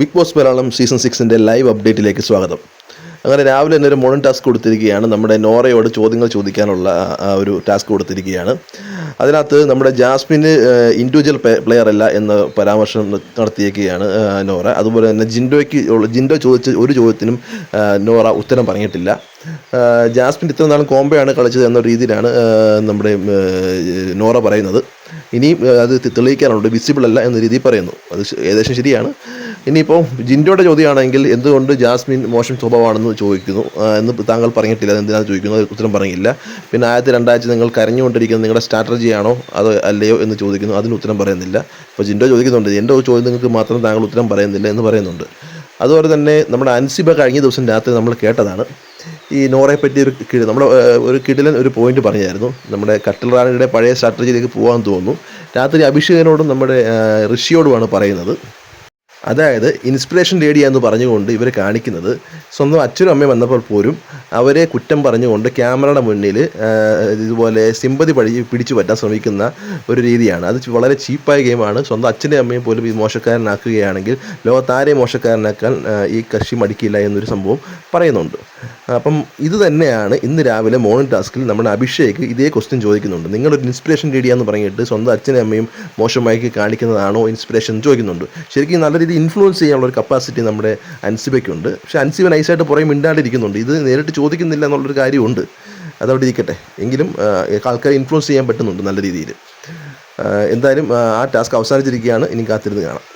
Big boss Malayalam season സിക്സിന്റെ live അപ്ഡേറ്റിലേക്ക് സ്വാഗതം. അങ്ങനെ രാവിലെ തന്നെ ഒരു മോർണിംഗ് ടാസ്ക് കൊടുത്തിരിക്കുകയാണ്. നമ്മുടെ നോറയോട് ചോദ്യങ്ങൾ ചോദിക്കാനുള്ള ഒരു ടാസ്ക് കൊടുത്തിരിക്കുകയാണ്. അതിനകത്ത് നമ്മുടെ ജാസ്മിന് ഇൻഡിവിജ്വൽ പ്ലെയർ അല്ല എന്ന പരാമർശം നടത്തിയേക്കുകയാണ് നോറ. അതുപോലെ തന്നെ ജിൻഡോയ്ക്ക് ജിൻഡോ ചോദിച്ച ഒരു ചോദ്യത്തിനും നോറ ഉത്തരം പറഞ്ഞിട്ടില്ല. ജാസ്മിൻ ഇത്ര നാളും കോംബയാണ് കളിച്ചത് എന്ന രീതിയിലാണ് നമ്മുടെ നോറ പറയുന്നത്. ഇനിയും അത് തെളിയിക്കാനുണ്ട്. വിസിബിൾ അല്ല എന്ന രീതിയിൽ പറയുന്നു. അത് ഏകദേശം ശരിയാണ്. ഇനിയിപ്പോൾ ജിൻഡോയുടെ ചോദ്യമാണെങ്കിൽ എന്തുകൊണ്ട് ജാസ്മിൻ മോശം സ്വഭാവമാണെന്ന് ചോദിക്കുന്നു? എന്ന് താങ്കൾ പറഞ്ഞിട്ടില്ല. അത് എന്തിനാണ് ചോദിക്കുന്നത്? അത് ഉത്തരം പറഞ്ഞില്ല. പിന്നെ ആദ്യത്തെ രണ്ടാഴ്ച നിങ്ങൾ കരഞ്ഞുകൊണ്ടിരിക്കുന്നത് നിങ്ങളുടെ സ്ട്രാറ്റജിയാണോ? അതോ അല്ലയോ എന്ന് ചോദിക്കുന്നു. അതിന് ഉത്തരം പറയുന്നില്ല. അപ്പോൾ ജിൻഡോ ചോദിക്കുന്നുണ്ട്. എന്റെ ചോദ്യം നിങ്ങൾക്ക് മാത്രം താങ്കൾ ഉത്തരം പറയുന്നില്ല എന്ന് പറയുന്നുണ്ട്. അതുപോലെ തന്നെ നമ്മുടെ അൻസിബ കഴിഞ്ഞ ദിവസം രാത്രി നമ്മൾ കേട്ടതാണ്. ഈ നോറയെ പറ്റി ഒരു കിടി നമ്മുടെ ഒരു കിടിലൻ ഒരു പോയിന്റ് പറഞ്ഞായിരുന്നു. നമ്മുടെ കട്ടിൽ റാണിയുടെ പഴയ സ്ട്രാറ്റജിയിലേക്ക് പോകാൻ തോന്നുന്നു. രാത്രി അഭിഷേകനോടും നമ്മുടെ ഋഷിയോടുമാണ് പറയുന്നത്. അതായത് ഇൻസ്പിറേഷൻ ലേഡി എന്ന് പറഞ്ഞുകൊണ്ട് ഇവർ കാണിക്കുന്നത് സ്വന്തം അച്ഛനും അമ്മയും വന്നപ്പോൾ പോലും അവരെ കുറ്റം പറഞ്ഞുകൊണ്ട് ക്യാമറയുടെ മുന്നിൽ ഇതുപോലെ സിമ്പതി പഴി പിടിച്ചു പറ്റാൻ ശ്രമിക്കുന്ന ഒരു രീതിയാണ്. അത് വളരെ ചീപ്പായ ഗെയിമാണ്. സ്വന്തം അച്ഛനെയും അമ്മയും പോലും ഈ മോശക്കാരനാക്കുകയാണെങ്കിൽ ലോകത്താരെ മോശക്കാരനാക്കാൻ ഈ കക്ഷി മടിക്കില്ല എന്നൊരു സംഭവം പറയുന്നുണ്ട്. അപ്പം ഇത് തന്നെയാണ് ഇന്ന് രാവിലെ മോർണിംഗ് ടാസ്കിൽ നമ്മുടെ അഭിഷേക് ഇതേ ക്വസ്റ്റ്യൻ ചോദിക്കുന്നുണ്ട്. നിങ്ങളൊരു ഇൻസ്പിറേഷൻ ലേഡിയാന്ന് പറഞ്ഞിട്ട് സ്വന്തം അച്ഛനെയും അമ്മയും മോശമായി കാണിക്കുന്നതാണോ ഇൻസ്പിറേഷൻ ചോദിക്കുന്നുണ്ട്. ശരിക്കും നല്ല രീതിയിൽ ഇൻഫ്ലുവൻസ് ചെയ്യാനുള്ള ഒരു കപ്പാസിറ്റി നമ്മുടെ അൻസിബയ്ക്കുണ്ട്. പക്ഷേ അൻസിബ നൈസായിട്ട് പുറകെ മിണ്ടാണ്ടിരിക്കുന്നുണ്ട്. ഇത് നേരിട്ട് ചോദിക്കുന്നില്ല എന്നുള്ളൊരു കാര്യമുണ്ട്. അതവിടെ ഇരിക്കട്ടെ. എങ്കിലും ആൾക്കാരെ ഇൻഫ്ലുവൻസ് ചെയ്യാൻ പറ്റുന്നുണ്ട് നല്ല രീതിയിൽ. എന്തായാലും ആ ടാസ്ക് അവസാനിച്ചിരിക്കുകയാണ്. ഇനി കാത്തിരുന്ന് കാണാം.